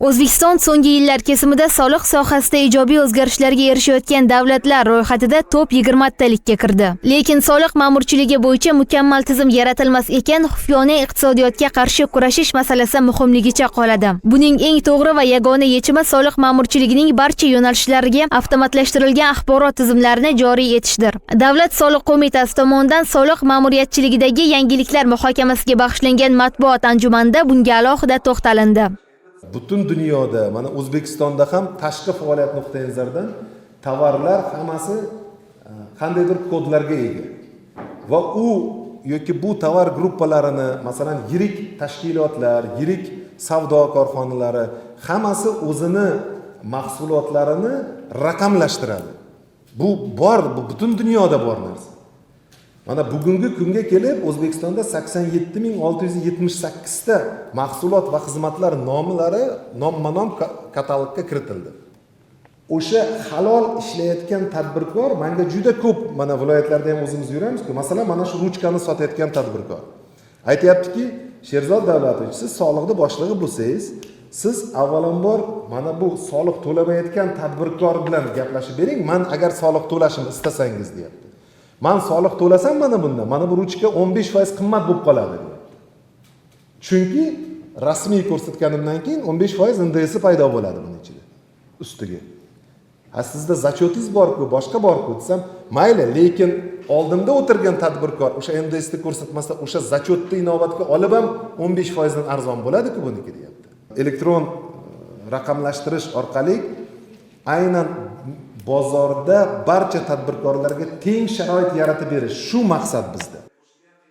O'zbekiston so'nggi yillar kesimida soliq sohasida ijobiy o'zgarishlarga erishayotgan davlatlar ro'yxatida top 20 talikka kirdi. Lekin soliq ma'murchiligi bo'yicha mukammal tizim yaratilmas ekan, xufiyona iqtisodiyotga qarshi kurashish masalasi muhimligicha qoladi. Buning eng to'g'ri va yagona yechimi soliq ma'murchiligining barcha yo'nalishlariga avtomatlashtirilgan axborot tizimlarini joriy etishdir. Davlat soliq qo'mitasi tomonidan soliq ma'muriyatchiligidagi yangiliklar muhokamasiga bag'ishlangan matbuot anjumanida bunga alohida to'xtalindi. Butun dunyoda mana o'zbekistonda ham tashqi faoliyat nuqtai nazaridan tovarlar hammasi e, qandaydir kodlarga ega. Va u yoki bu tovar gruppalarini masalan yirik tashkilotlar yirik savdo korxonalari hammasi o'zini mahsulotlarini raqamlashtiradi. Bu bor bu butun dunyoda bor narsa. Mana bugungi kunga kelib o'zbekistonda sakson yetti ming olti yuz yetmish sakkizta mahsulot va xizmatlar nomlari nomma nom katalogga kiritildi. O'sha halol ishlayotgan tadbirkor manga juda ko'p mana viloyatlarda ham o'zimiz yuramizku masalan mana shu ruchkani sotayotgan tadbirkor. Aytyaptiki sherzod davlatovich siz soliqni boshlig'i bo'lsangiz siz avvalambor mana bu soliq to'lamayotgan tadbirkor bilan gaplashib bering man agar soliq to'lashimni istasangiz deyapti. Man soliq to'lasam mana bunda. Mana bu ruchka o'n besh foiz qimmat bo'lib qoladi. Chunki rasmiy ko'rsatganimdan keyin o'n besh foiz ndsi paydo bo'ladi buni ichida ustiga. Ha sizda zachotingiz borku boshqa borku desam mayli lekin oldimda o'tirgan tadbirkor o'sha ndsni ko'rsatmasa o'sha zachotni inobatga olib ham o'n besh foizdan arzon bo'ladiku buniki deyapti. Elektron raqamlashtirish orqali aynan bozorda barcha tadbirkorlarga teng sharoit yaratib berish shu maqsad bizda.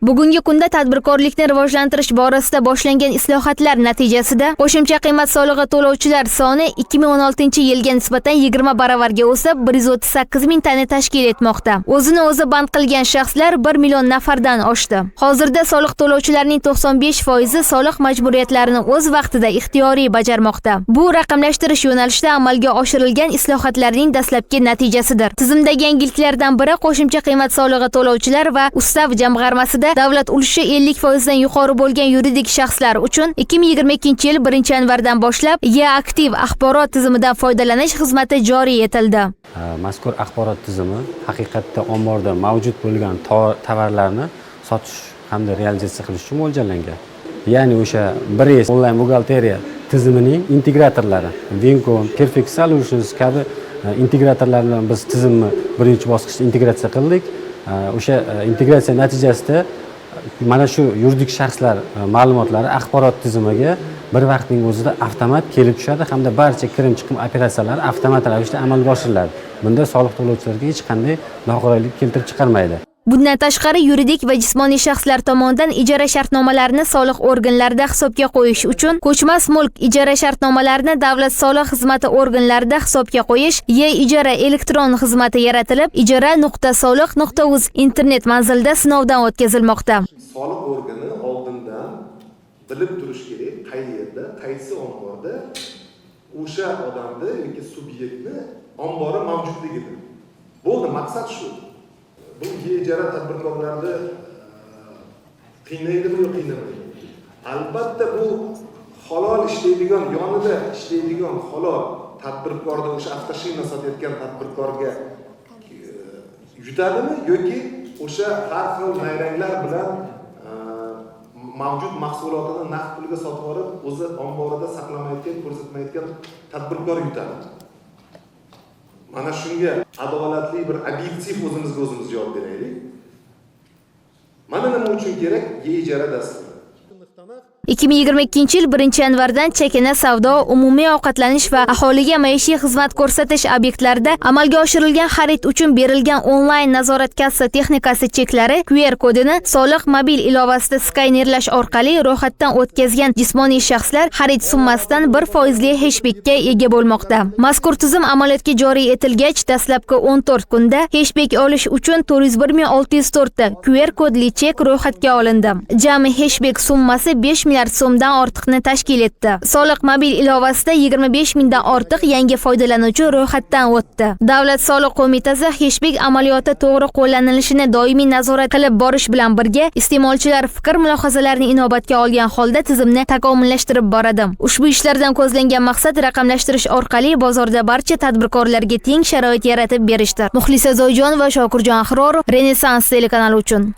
Bugungi kunda tadbirkorlikni rivojlantirish borasida boshlangan islohotlar natijasida qo'shimcha qiymat solig'i to'lovchilar soni 2016 yilga nisbatan 20 baravarga o'sib 138 mingtani tashkil etmoqda. O'zini o'zi band qilgan shaxslar 1 million nafardan oshdi. Hozirda soliq to'lovchilarning 95 foizi soliq majburiyatlarini o'z vaqtida ixtiyoriy bajarmoqda. Bu raqamlashtirish yo'nalishida amalga oshirilgan islohotlarning dastlabki natijasidir. Tizimdagi yangiliklardan biri qo'shimcha qiymat solig'i to'lovchilar va ustav jamg'armasida davlat ulushi 50 foizdan yuqori bo'lgan yuridik shaxslar uchun 2022 yil 1 yanvardan boshlab E-aktiv axborot tizimidan foydalanish xizmati joriy etildi. mazkur axborot tizimi haqiqatda omborda mavjud bo'lgan tovarlarni sotish hamda realizatsiya qilish uchun mo'ljallangan ya'ni o'sha bres onlayn buxgalteriya tizimining integratorlari vincom perfect solutions kabi integratorlar bilan biz tizimni birinchi bosqichda integratsiya qildik Э, o'sha э, integratsiya natijasida э, mana shu yuridik shaxslar e, ma'lumotlari axborot tizimiga bir vaqtning o'zida avtomat kelib tushadi hamda barcha kirim chiqim operatsiyalari avtomat ravishda amalga oshiriladi. Bunda soliq to'lovchilarga hech qanday noqulaylik keltirib chiqarmaydi. Bundan tashqari yuridik va jismoniy shaxslar tomonidan ijara shartnomalarini soliq organlarida hisobga qo'yish uchun ko'chmas mulk ijara shartnomalarini davlat soliq xizmati organlarida hisobga qo'yish e-ijara elektron xizmati yaratilib ijara.soliq.uz internet manzilida sinovdan o'tkazilmoqda. soliq organi oldindan bilib turish kerak qayerda qaysi omborda o'sha odamni yoki subyektni ombori mavjudligini bo'ldi maqsad shu bu ijara tadbirkorlarni qiynaydimi yo qiynamaydi albatta bu halol ishlaydigan yonida ishlaydigan halol tadbirkorni o'sha avtoshina sotayotgan tadbirkorga e, yutadimi yoki o'sha har xil nayranglar bilan e, mavjud mahsulotini naqd pulga sotib olib o'zi omborida saqlamayotgan ko'rsatmayotgan tadbirkor yutadi? Mana shunga adolatli bir obyektiv o'zimizga o'zimiz javob beraylik. Mana nima uchun kerak? İjara dasturi 2022 yil 1 yanvardan chakana savdo, umumiy ovqatlanish va aholiga maishiy xizmat ko'rsatish obyektlarida amalga oshirilgan xarid uchun berilgan onlayn nazorat kassa texnikasi cheklari QR kodini soliq mobil ilovasida skanerlash orqali ro'yxatdan o'tkazgan jismoniy shaxslar xarid summasidan 1 foizli heshbekka ega bo'lmoqda. Mazkur tizim amaliyotga joriy etilgach, dastlabki 14 kunda heshbek olish uchun 401604 ta QR kodli chek ro'yxatga olindi. Jami heshbek summasi 5 million milliard so'mdan ortiqni tashkil etdi. Soliq mobil ilovasida 25 mingdan ortiq yangi foydalanuvchi ro'yxatdan o'tdi. Davlat soliq qo'mitasi heshbek amaliyoti to'g'ri qo'llanilishini doimiy nazorat qilib borish bilan birga iste'molchilar fikr mulohazalarini inobatga olgan holda tizimni takomillashtirib boradi. Ushbu ishlardan ko'zlangan maqsad raqamlashtirish orqali bozorda barcha tadbirkorlarga teng sharoit yaratib berishdir. Muxlisa zoyjonova Shokirjon Ahrorov Renessans telekanali uchun